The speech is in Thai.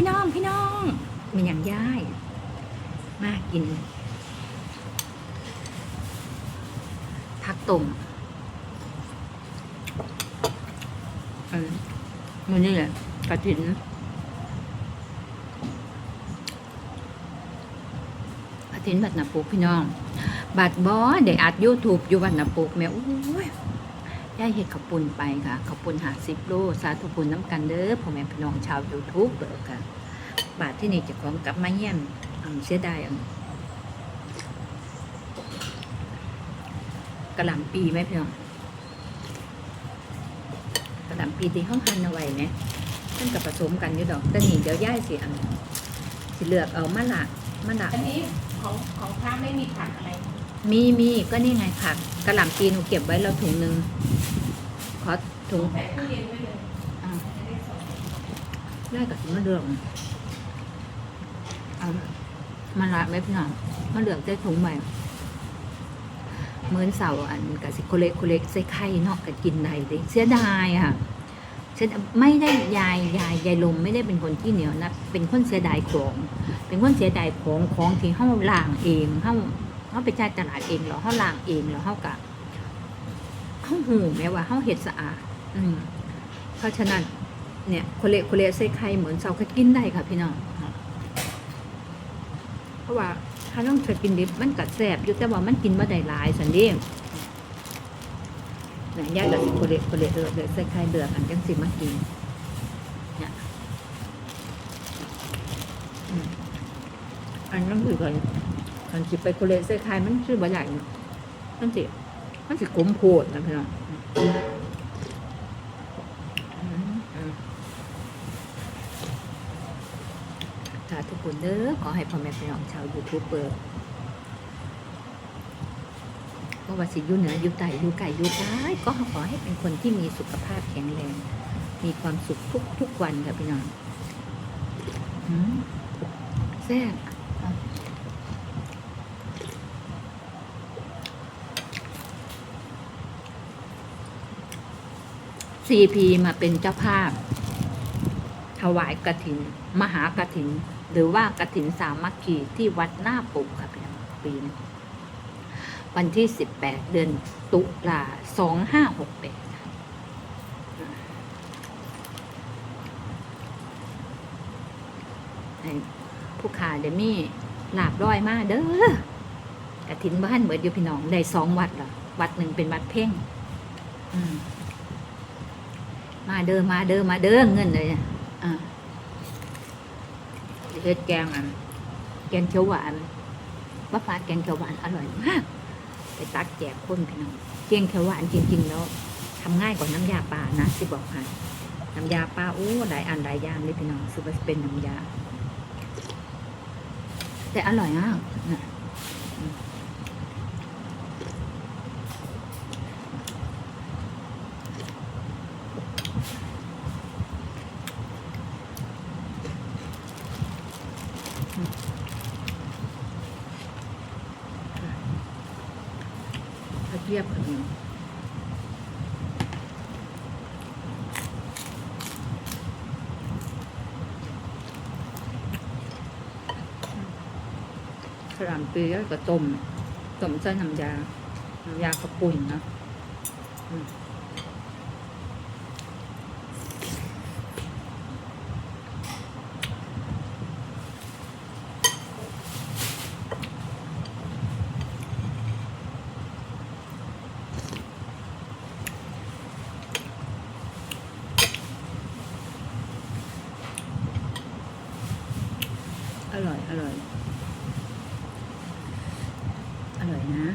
พี่น้องพี่น้องมันอย่างย่าย มากกินผักตุ่มเออมันนี่แหละกระถินกระถินบัดนาปุกพี่น้อง บัดบอได้อัดยูทูบอยู่บัดนาปุกแม่โอ้ย ย่ายเห็ดขับปุ่นไปค่ะขับปุ่นหาสิบโลสาธุปุ่นน้ำกันเด้อพ่อแม่พี่น้องชาวยูทูบเบิกค่ะ บาทที่นี่เจะของกลับมาเยี่ยมอันเสียดายอันกระหล่ำปีไหมพี่น้องกระหล่ำปีที่ห้องหันเอาไว้ไหมมันกับผสมกันอยู่ดอกแต่นี่เดี๋ยวย่ายสิอันสิเลือกเอามะละมะละอันนี้ของของพระไม่มีผักอะไรมีมีก็นี่ไงผักกระหล่ำปีหนูเก็บไว้แล้วถุงหนึ่งข อถุงได้กับมะเดืองเอามะละไหมพี่น้องมะเดืองได้ถุงใหม่เหมือนเสาอันกับสิโคเล็กโคเล็กใส่ไข่เนาะกับกินได้เดิเสียดายค่ะเสียไม่ได้ยายยายยายลมไม่ได้เป็นคนที่เหนียวนะเป็นคนเสียดายของเป็นคนเสียดายของของที่เฮาล่างเองเฮาเฮาไปจ่ายตลาดเองแล้วเฮาล่างเองแล้วเฮากะ เฮาหูแม้ว่าเฮาเฮ็ดสะอาด อืมเพราะฉะนั้น เนี่ยโคเละโคเละใส่ไข่เหมือนเสาก็กินได้ค่ะพี่น้องเพราะว่าถ้าต้องเคยกินดิบมันกัดแสบอยู่แต่ว่ามันกินมาได้หลายสันเดียเนี่ยยายกับสิโคเละโคเละเดือดเดือดใส่ไข่เดือดอันจังสิมากินเนี่ยอันนั้นคือกันอันสิไปโคเละใส่ไข่มันชื่อบ่ใหญ่นะมันสิ มันสิกลมโพดนะพี่น้องสาธุคุณเด้อขอให้พ่อแม่พี่น้องชาวยูทูบเบอร์ก็ว่าสิยู่เหนืออยู่ใต้อยู่ไก่ยู่ใต้ก็ขอให้เป็นคนที่มีสุขภาพแข็งแรง มีความสุขทุกทุกวันค่ะพี่น้องแซ่บ ซีพีมาเป็นเจ้าภาพ ถวายกระถิน มหากระถิน หรือว่ากระถินสามัคคีที่วัดหน้าปุกค่ะพี่ปีนี้วันที่สิบแปดเดือนตุลาสองห้าหกแปดผู้ขาเดมี่ลาบร้อยมากเด้อกระถินบ้านเหมือนอยู่พี่น้องได้สองวัดเหรอวัดหนึ่งเป็นวัดเพ่ง อืม มาเด้อมาเด้อมาเด้อเงินเลยอะอ่าเฮ็ดแกงอะแกงเขียวหวานว่าฟ้าแกงเขียวหวานอร่อยมากไปตักแจกคนพี่น้องแกงเขียวหวานจริง ๆ แล้วทำง่ายกว่าน้ำยาป่านะสิบอกให้น้ำยาป่าโอ้หลายอันหลายอย่างเลยพี่น้องซื้อมาเป็นน้ำยา แต่อร่อยมากนะ อืมถ้าเทียบกับนี้ขรามปีก็ต้มต้มใส่น้ำยา น้ำยากระปุ่นนะ อร่อย อร่อย อร่อยนะ